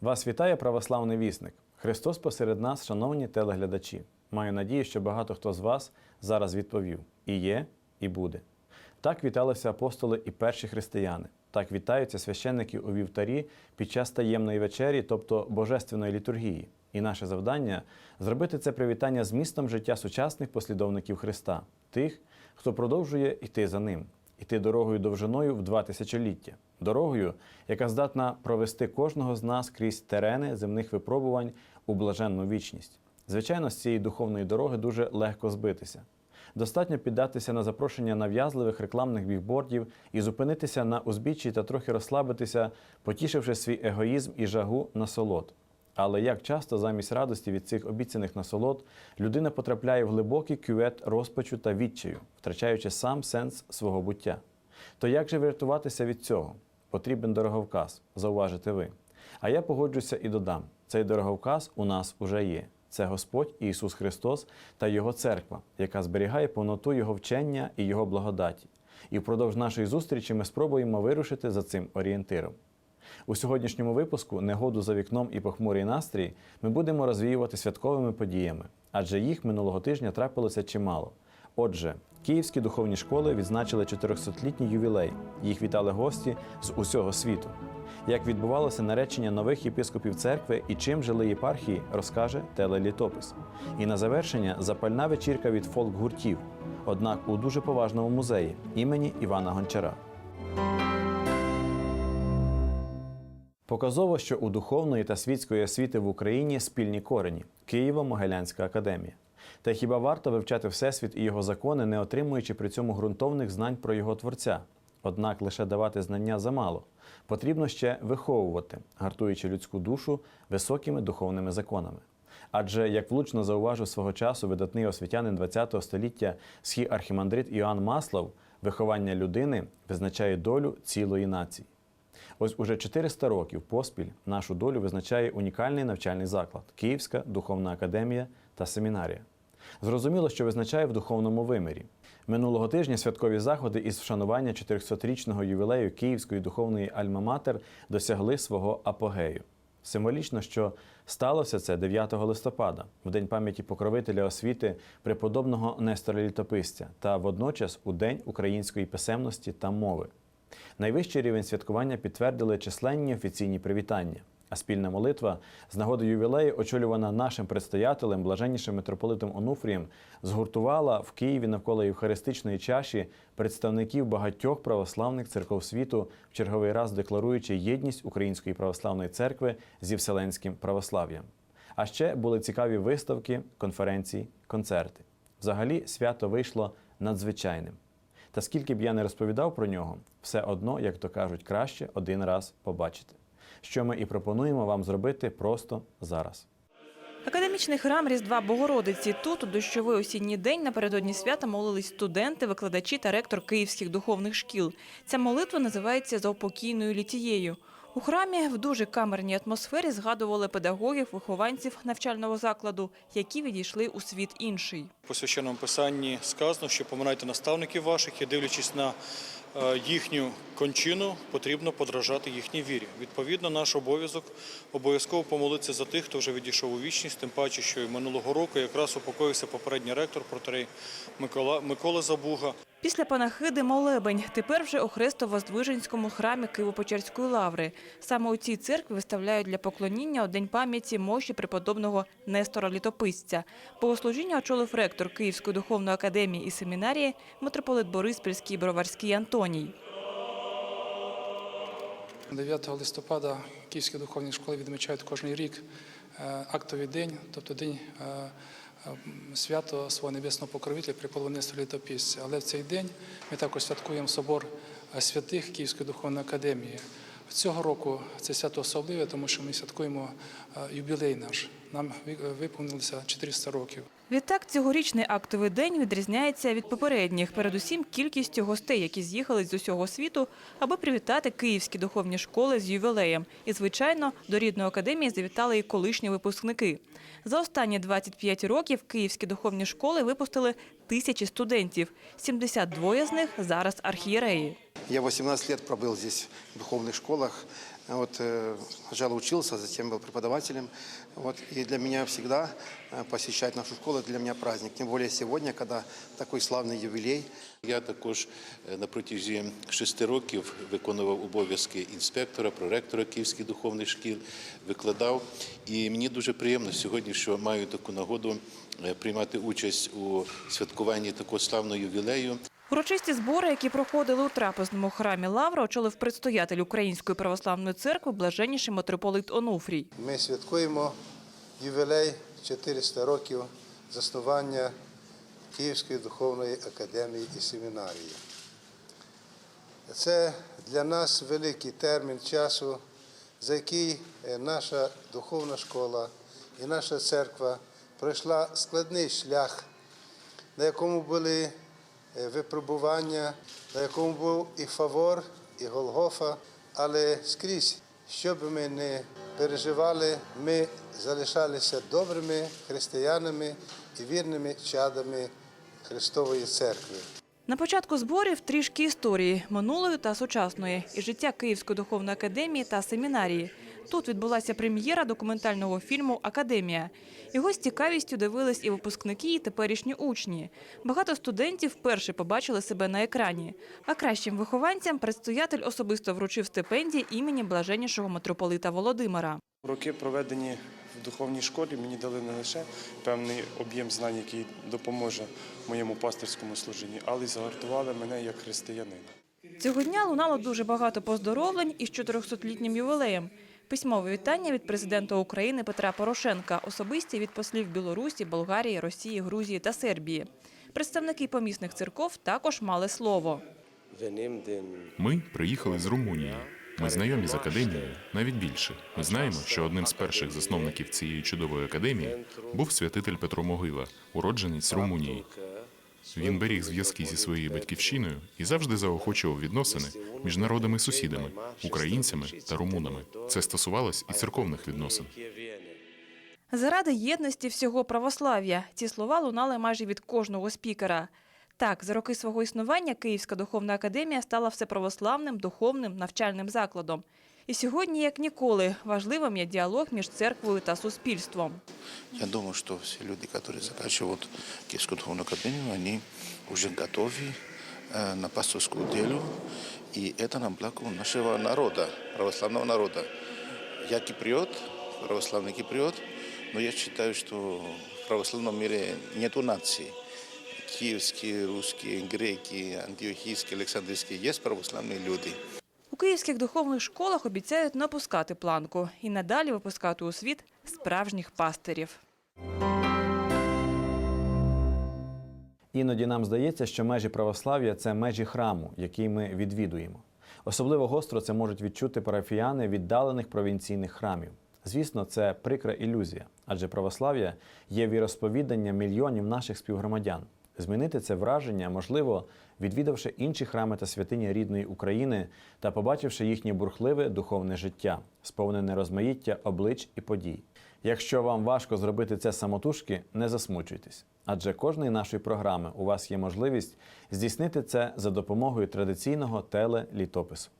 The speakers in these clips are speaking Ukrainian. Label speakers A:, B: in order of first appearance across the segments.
A: Вас вітає православний вісник. Христос посеред нас, шановні телеглядачі. Маю надію, що багато хто з вас зараз відповів: і є, і буде. Так віталися апостоли і перші християни. Так вітаються священники у вівтарі під час таємної вечері, тобто божественної літургії. І наше завдання зробити це привітання змістом життя сучасних послідовників Христа, тих, хто продовжує йти за ним, іти дорогою довжиною в два тисячоліття, дорогою, яка здатна провести кожного з нас крізь терени земних випробувань у блаженну вічність. Звичайно, з цієї духовної дороги дуже легко збитися. Достатньо піддатися на запрошення нав'язливих рекламних бігбордів і зупинитися на узбіччі та трохи розслабитися, потішивши свій егоїзм і жагу насолод. Але як часто замість радості від цих обіцяних насолод людина потрапляє в глибокий кювет розпачу та відчаю, втрачаючи сам сенс свого буття. То як же врятуватися від цього? Потрібен дороговказ, зауважите ви. А я погоджуся і додам: цей дороговказ у нас уже є. Це Господь Ісус Христос та Його церква, яка зберігає повноту Його вчення і Його благодаті. І впродовж нашої зустрічі ми спробуємо вирушити за цим орієнтиром. У сьогоднішньому випуску негоду за вікном і похмурий настрій ми будемо розвіювати святковими подіями, адже їх минулого тижня трапилося чимало. Отже, київські духовні школи відзначили 400-літній ювілей. Їх вітали гості з усього світу. Як відбувалося наречення нових єпископів церкви і чим жили єпархії, розкаже телелітопис. І на завершення запальна вечірка від фолк-гуртів, однак у дуже поважному музеї імені Івана Гончара. Показово, що у духовної та світської освіти в Україні спільні корені Києво-Могилянська академія. Та хіба варто вивчати Всесвіт і його закони, не отримуючи при цьому ґрунтовних знань про його творця? Однак лише давати знання замало. Потрібно ще виховувати, гартуючи людську душу високими духовними законами. Адже, як влучно зауважив свого часу видатний освітянин ХХ століття схій архімандрит Іоанн Маслов, виховання людини визначає долю цілої нації. Ось уже 400 років поспіль нашу долю визначає унікальний навчальний заклад Київська духовна академія та семінарія. Зрозуміло, що визначає в духовному вимірі. Минулого тижня святкові заходи із вшанування 400-річного ювілею Київської духовної Альма-Матер досягли свого апогею. Символічно, що сталося це 9 листопада, в день пам'яті покровителя освіти преподобного Нестора Літописця та водночас у День української писемності та мови. Найвищий рівень святкування підтвердили численні офіційні привітання. Спільна молитва з нагоди ювілею, очолювана нашим предстоятелем, блаженнішим митрополитом Онуфрієм, згуртувала в Києві навколо Євхаристичної чаші представників багатьох православних церков світу, в черговий раз декларуючи єдність Української православної церкви зі вселенським православ'ям. А ще були цікаві виставки, конференції, концерти. Взагалі, свято вийшло надзвичайним. Та скільки б я не розповідав про нього, все одно, як то кажуть, краще один раз побачити. Що ми і пропонуємо вам зробити просто зараз.
B: Академічний храм Різдва Богородиці. Тут у дощовий осінній день напередодні свята молились студенти, викладачі та ректор київських духовних шкіл. Ця молитва називається заупокійною літією. У храмі в дуже камерній атмосфері згадували педагогів, вихованців навчального закладу, які відійшли у світ інший.
C: По священному писанні сказано, що поминайте наставників ваших і дивлячись на е, їхню кончину, потрібно подражати їхній вірі. Відповідно, наш обов'язок обов'язково помолитися за тих, хто вже відійшов у вічність, тим паче, що і минулого року якраз упокоївся попередній ректор протерей Микола, Микола Забуга.
B: Після панахиди молебень. Тепер вже у Хресто-Воздвиженському храмі Києво-Печерської лаври. Саме у цій церкві виставляють для поклоніння у День пам'яті мощі преподобного Нестора Літописця. Богослужіння очолив ректор Київської духовної академії і семінарії митрополит Бориспільський Броварський Антоній.
D: 9 листопада Київські духовні школи відмічають кожен рік е, актовий день, тобто день е, свято свого небесного покровителя при Нестора Літописця. Але в цей день ми також святкуємо собор е, святих Київської духовної академії. Цього року це свято особливе, тому що ми святкуємо е, юбілей наш. Нам виповнилося 400 років.
B: Відтак, цьогорічний актовий день відрізняється від попередніх, передусім кількістю гостей, які з'їхали з усього світу, аби привітати київські духовні школи з ювілеєм. І, звичайно, до рідної академії завітали і колишні випускники. За останні 25 років київські духовні школи випустили тисячі студентів. 72 з них зараз архієреї.
E: Я 18 лет пробыл здесь в духовных школах. Вот, э, сначала учился, затем был преподавателем. Вот, и для меня всегда э, посещать нашу школу – это для меня праздник. Тем более сегодня, когда такой славный юбилей.
F: Я також е, на протязі шести років виконував обов'язки інспектора, проректора Київських духовних шкіл, викладав. І мені дуже приємно сьогодні, що маю таку нагоду е, приймати участь у святкуванні такого славного ювілею.
B: Урочисті збори, які проходили у трапезному храмі Лавра, очолив предстоятель Української православної церкви блаженніший митрополит Онуфрій.
G: Ми святкуємо ювілей 400 років заснування Київської духовної академії і семінарії. Це для нас великий термін часу, за який е, наша духовна школа і наша церква пройшла складний шлях, на якому були випробування, на якому був і Фавор, і Голгофа, але скрізь, що би ми не переживали, ми залишалися добрими християнами і вірними чадами Христової церкви.
B: На початку зборів трішки історії минулої та сучасної і життя Київської духовної академії та семінарії. Тут відбулася прем'єра документального фільму Академія. Його з цікавістю дивились і випускники, і теперішні учні. Багато студентів вперше побачили себе на екрані. А кращим вихованцям предстоятель особисто вручив стипендії імені блаженнішого митрополита Володимира.
H: Роки, проведені в духовній школі, мені дали не лише певний об'єм знань, який допоможе моєму пастирському служінні, але й загартували мене як християнина.
B: Цього дня лунало дуже багато поздоровлень із 400-літнім ювілеєм. Письмове вітання від президента України Петра Порошенка, особисті від послів Білорусі, Болгарії, Росії, Грузії та Сербії. Представники помісних церков також мали слово.
I: Ми приїхали з Румунії. Ми знайомі з академією, навіть більше. Ми знаємо, що одним з перших засновників цієї чудової академії був святитель Петро Могила, уродженець Румунії. Він беріг зв'язки зі своєю батьківщиною і завжди заохочував відносини між народами-сусідами, українцями та румунами. Це стосувалось і церковних відносин.
B: Заради єдності всього православ'я ці слова лунали майже від кожного спікера. Так, за роки свого існування Київська духовна академія стала всеправославним духовним навчальним закладом. І сьогодні, як ніколи, важливим є діалог між церквою та суспільством.
F: Я думаю, что все люди, которые заканчивают Киевскую духовную академию, они уже готовы э, на пасторскую делу, и это на благо нашего народа, православного народа. Я киприот, православный киприот, но я считаю, что в православном мире нету наций. Киевские, русские, греки, антиохийские, александрийские есть православные люди.
B: У київських духовних школах обіцяють не опускати планку і надалі випускати у світ справжніх пастирів.
A: Іноді нам здається, що межі православ'я це межі храму, який ми відвідуємо. Особливо гостро це можуть відчути парафіяни віддалених провінційних храмів. Звісно, це прикра ілюзія, адже православ'я є віросповідання мільйонів наших співгромадян. Змінити це враження можливо, відвідавши інші храми та святині рідної України та побачивши їхнє бурхливе духовне життя, сповнене розмаїття облич і подій. Якщо вам важко зробити це самотужки, не засмучуйтесь, адже кожної нашої програми у вас є можливість здійснити це за допомогою традиційного телелітопису.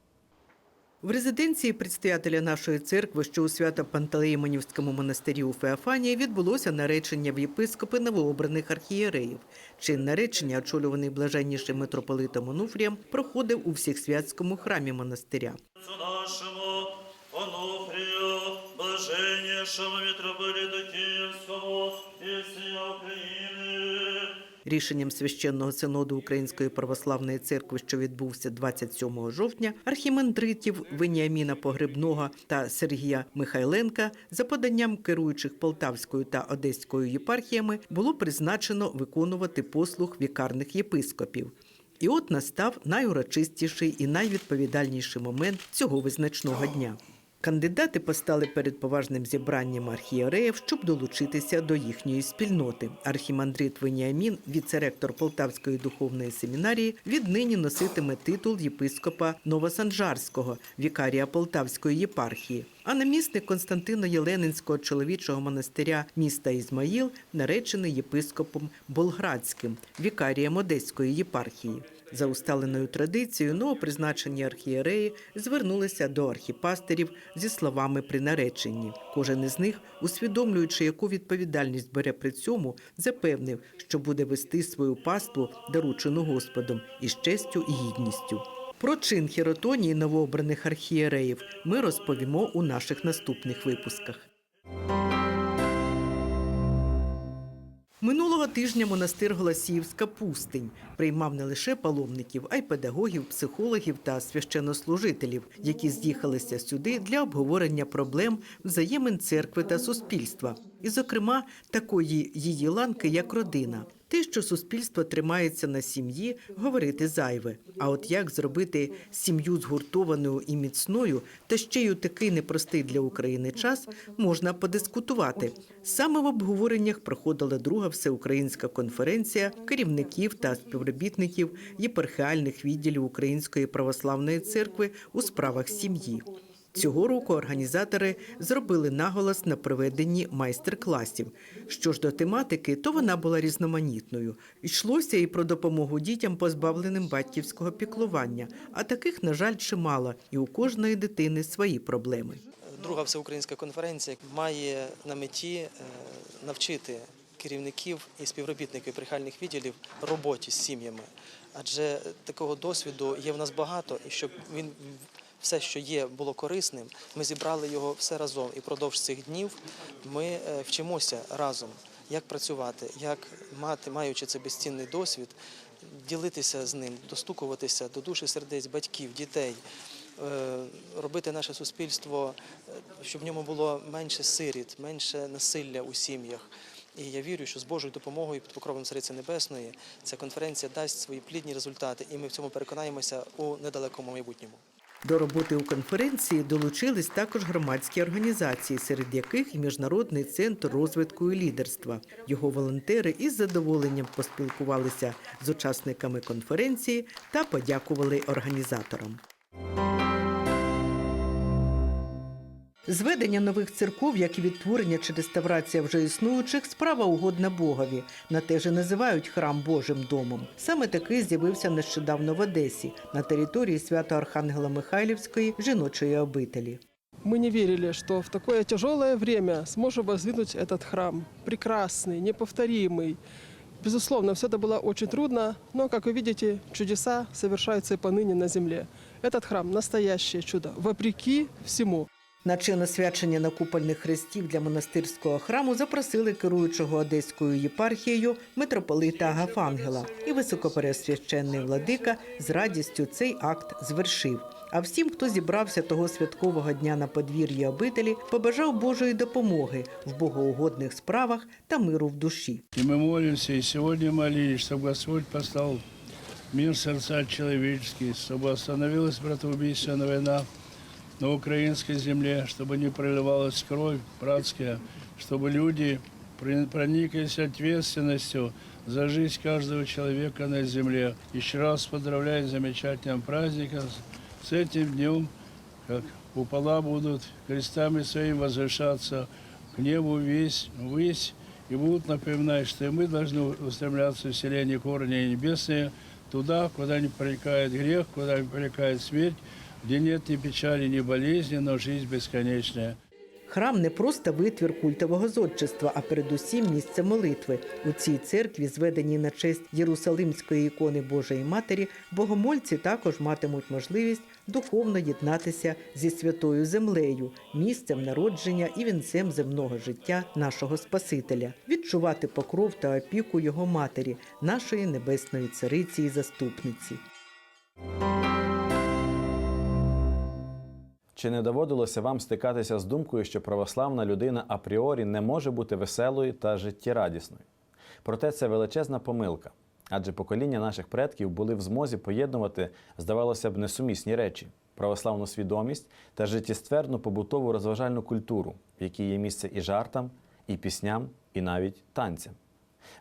J: В резиденції предстоятеля нашої церкви, що у Свято-Пантелеймонівському монастирі у Феофанії, відбулося наречення в єпископи новообраних архієреїв. Чин наречення, очолюваний блаженнішим митрополитом Онуфрієм, проходив у Всехсвятському храмі монастиря.
K: Отцу нашему Онуфрию, блаженнейшему митрополиту Киевскому и всей Украины,
J: Рішенням священного синоду Української православної церкви, що відбувся 27 жовтня, архімандритів Веніаміна Погребного та Сергія Михайленка за поданням керуючих Полтавською та Одеською єпархіями було призначено виконувати послуг вікарних єпископів. І от настав найурочистіший і найвідповідальніший момент цього визначного дня. Кандидати постали перед поважним зібранням архієреїв, щоб долучитися до їхньої спільноти. Архімандрит Веніамін, віцеректор Полтавської духовної семінарії, віднині носитиме титул єпископа Новосанжарського, вікарія Полтавської єпархії. А намісник Константино Єленинського чоловічого монастиря міста Ізмаїл наречений єпископом Болградським, вікарієм Одеської єпархії. За усталеною традицією, новопризначені архієреї звернулися до архіпастерів зі словами при нареченні. Кожен із них, усвідомлюючи, яку відповідальність бере при цьому, запевнив, що буде вести свою паству, доручену Господом, із честю і гідністю. Про чин хіротонії новообраних архієреїв ми розповімо у наших наступних випусках. Минулого тижня монастир Голосіївська пустинь приймав не лише паломників, а й педагогів, психологів та священнослужителів, які з'їхалися сюди для обговорення проблем взаємин церкви та суспільства, і, зокрема, такої її ланки, як родина. Те, що суспільство тримається на сім'ї, говорити зайве. А от як зробити сім'ю згуртованою і міцною, та ще й у такий непростий для України час, можна подискутувати. Саме в обговореннях проходила друга всеукраїнська конференція керівників та співробітників єпархіальних відділів Української православної церкви у справах сім'ї. Цього року організатори зробили наголос на проведенні майстер-класів. Що ж до тематики, то вона була різноманітною. Йшлося і про допомогу дітям, позбавленим батьківського піклування. А таких, на жаль, чимало, і у кожної дитини свої проблеми.
L: Друга всеукраїнська конференція має на меті е, навчити керівників і співробітників прихальних відділів роботі з сім'ями. Адже такого досвіду є в нас багато, і щоб він все, що є, було корисним, ми зібрали його все разом. І продовж цих днів ми е, вчимося разом, як працювати, як мати, маючи цей безцінний досвід, ділитися з ним, достукуватися до душі сердець батьків, дітей. е, Робити наше суспільство, е, щоб в ньому було менше сиріт, менше насилля у сім'ях. І я вірю, що з Божою допомогою під покровом Цариці Небесної ця конференція дасть свої плідні результати, і ми в цьому переконаємося у недалекому майбутньому.
J: До роботи у конференції долучились також громадські організації, серед яких і Міжнародний центр розвитку і лідерства. Його волонтери із задоволенням поспілкувалися з учасниками конференції та подякували організаторам. Зведення нових церков, як і відтворення чи реставрація вже існуючих, справа угодна Богові. На те же називають храм Божим домом. Саме такий з'явився нещодавно в Одесі на території свято Архангела Михайлівської жіночої обителі.
M: Мы не верили, что в такое тяжелое время сможем воздвинуть этот храм. Прекрасный, неповторимый. Безусловно, все это было очень трудно, но, как вы видите, чудеса совершаются и поныне на земле. Этот храм – настоящее чудо, вопреки всему.
J: На чин освячення накупольних хрестів для монастирського храму запросили керуючого одеською єпархією митрополита Агафангела. І високопересвященний владика з радістю цей акт звершив. А всім, хто зібрався того святкового дня на подвір'ї обителі, побажав Божої допомоги в богоугодних справах та миру в душі.
N: И мы молимся, и сегодня молились, чтобы Господь послал мир в сердца человеческие, чтобы остановилась братоубийственная война На украинской земле, чтобы не проливалась кровь братская, чтобы люди прониклись ответственностью за жизнь каждого человека на земле. Еще раз поздравляю с замечательным праздником, с- этим днем, как купола будут крестами своими возвышаться к небу весь, ввысь, и будут напоминать, что мы должны устремляться в селение корни небесные, туда, куда не проникает грех, куда не проникает смерть, где нет ни печали, ни болезни, но жизнь бесконечная.
J: Храм не просто витвір культового зодчества, а передусім місце молитви. У цій церкві, зведеній на честь Єрусалимської ікони Божої Матері, богомольці також матимуть можливість духовно єднатися зі святою землею, місцем народження і вінцем земного життя нашого Спасителя, відчувати покров та опіку його матері, нашої небесної цариці і заступниці.
A: Чи не доводилося вам стикатися з думкою, що православна людина апріорі не може бути веселою та життєрадісною? Проте це величезна помилка, адже покоління наших предків були в змозі поєднувати, здавалося б, несумісні речі православну свідомість та життєстверну побутову розважальну культуру, в якій є місце і жартам, і пісням, і навіть танцям.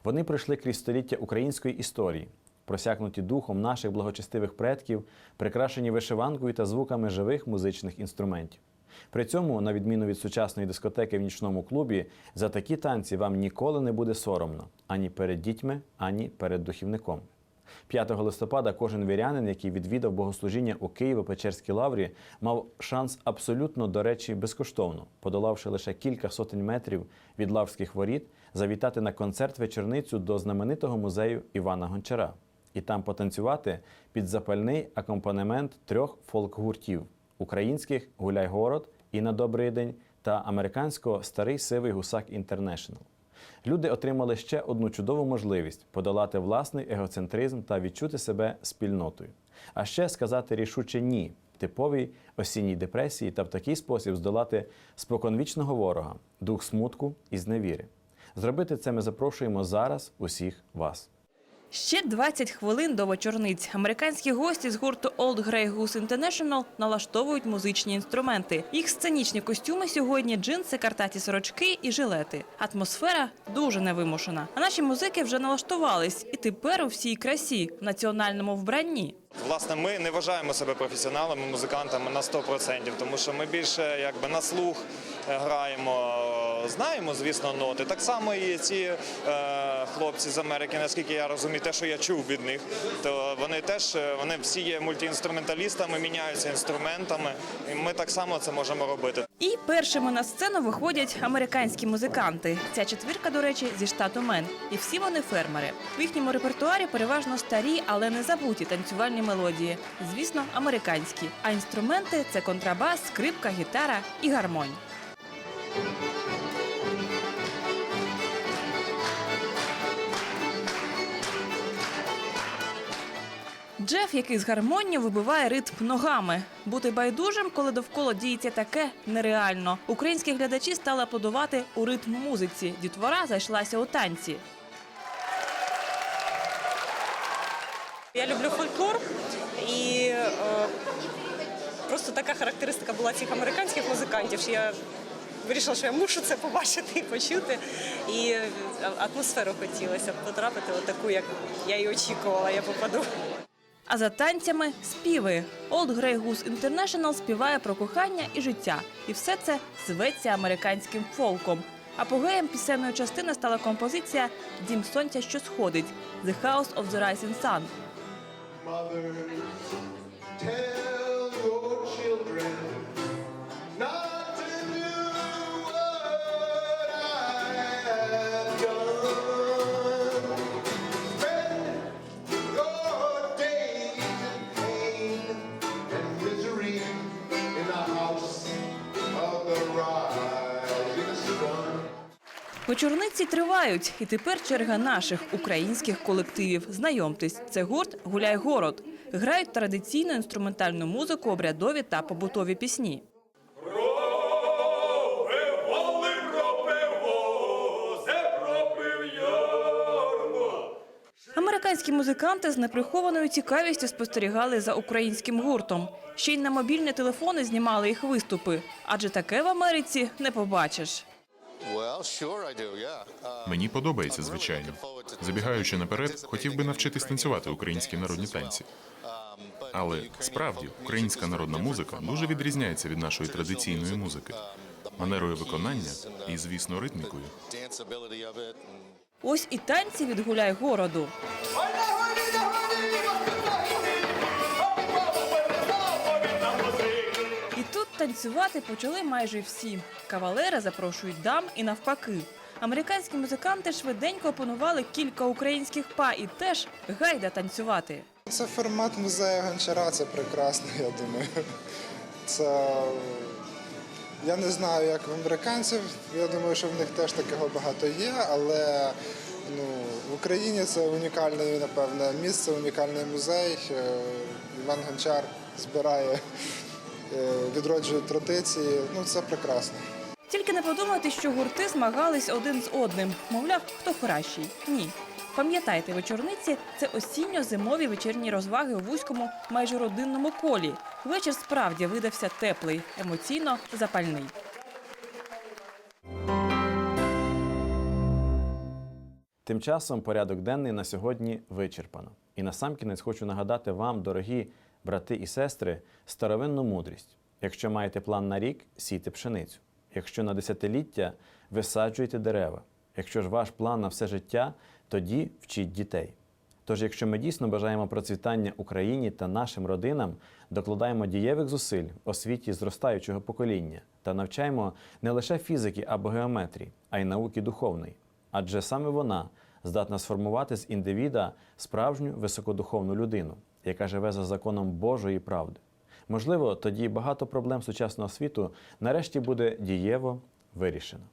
A: Вони пройшли крізь століття української історії, просякнуті духом наших благочестивих предків, прикрашені вишиванкою та звуками живих музичних інструментів. При цьому, на відміну від сучасної дискотеки в нічному клубі, за такі танці вам ніколи не буде соромно ані перед дітьми, ані перед духівником. 5 листопада кожен вірянин, який відвідав богослужіння у Києво-Печерській лаврі, мав шанс абсолютно, до речі, безкоштовно, подолавши лише кілька сотень метрів від лаврських воріт, завітати на концерт вечорницю до знаменитого музею Івана Гончара і там потанцювати під запальний акомпанемент трьох фолк-гуртів українських Гуляй Город і на добрий день та американського Старий Сивий Гусак Інтернешнл. Люди отримали ще одну чудову можливість подолати власний егоцентризм та відчути себе спільнотою. А ще сказати рішуче ні типовій осінній депресії та в такий спосіб здолати споконвічного ворога, дух смутку і зневіри. Зробити це ми запрошуємо зараз усіх вас.
B: Ще 20 хвилин до вечорниць. Американські гості з гурту Old Grey Goose International налаштовують музичні інструменти. Їх сценічні костюми сьогодні джинси, картаті сорочки і жилети. Атмосфера дуже невимушена. А наші музики вже налаштувались і тепер у всій красі в національному вбранні.
O: Власне, ми не вважаємо себе професіоналами, музикантами на 100%, тому що ми більше якби на слух е, граємо. Знаємо, звісно, ноти. Так само і ці е, хлопці з Америки, наскільки я розумію, те, що я чув від них, то вони теж е, вони всі є мультиінструменталістами, міняються інструментами. І ми так само це можемо робити.
B: І першими на сцену виходять американські музиканти. Ця четвірка, до речі, зі штату Мен. І всі вони фермери. В їхньому репертуарі переважно старі, але не забуті танцювальні мелодії. Звісно, американські. А інструменти це контрабас, скрипка, гітара і гармонь. Джеф, який з гармонію вибиває ритм ногами. Бути байдужим, коли довкола діється таке, нереально. Українські глядачі стали аплодувати у ритм музиці. Дітвора зайшлася у танці.
P: Я люблю фольклор і е, просто така характеристика була цих американських музикантів. Я вирішила, що я мушу це побачити і почути. І е, атмосферу хотілося потрапити, отаку, як я і очікувала, я попаду.
B: А за танцями співи. Old Grey Goose International співає про кохання і життя. І все це зветься американським фолком. Апогеєм пісенної частини стала композиція Дім сонця, що сходить The House of the Rising Sun. Вечорниці тривають, і тепер черга наших українських колективів. Знайомтесь, це гурт Гуляй город. Грають традиційну інструментальну музику, обрядові та побутові пісні. Американські музиканти з неприхованою цікавістю спостерігали за українським гуртом. Ще й на мобільні телефони знімали їх виступи, адже таке в Америці не побачиш.
I: Мені подобається, звичайно. Забігаючи наперед, хотів би навчитись танцювати українські народні танці. Але справді українська народна музика дуже відрізняється від нашої традиційної музики, манерою виконання і, звісно, ритмікою.
B: Ось і танці від гуляй городу. Танцювати почали майже всі. Кавалери запрошують дам і навпаки. Американські музиканти швиденько опанували кілька українських па і теж гайда танцювати.
Q: Це формат музею Гончара, це прекрасно, я думаю. Це я не знаю, як в американців. Я думаю, що в них теж такого багато є, але ну, в Україні це унікальне, напевне, місце, унікальний музей. Е, Іван Гончар збирає, е, відроджує традиції. Ну, це прекрасно.
B: Тільки не подумайте, що гурти змагались один з одним. Мовляв, хто кращий. Ні. Пам'ятайте, вечорниці це осінньо-зимові вечірні розваги у вузькому, майже родинному колі. Вечір справді видався теплий, емоційно запальний.
A: Тим часом порядок денний на сьогодні вичерпано. І насамкінець хочу нагадати вам, дорогі брати і сестри, старовинну мудрість. Якщо маєте план на рік, сійте пшеницю. Якщо на десятиліття, висаджуйте дерева. Якщо ж ваш план на все життя, тоді вчіть дітей. Тож, якщо ми дійсно бажаємо процвітання Україні та нашим родинам, докладаємо дієвих зусиль в освіті зростаючого покоління та навчаємо не лише фізики або геометрії, а й науки духовної. Адже саме вона здатна сформувати з індивіда справжню високодуховну людину, яка живе за законом Божої правди. Можливо, тоді багато проблем сучасного світу нарешті буде дієво вирішено.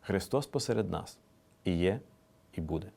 A: Христос посеред нас і є, і буде.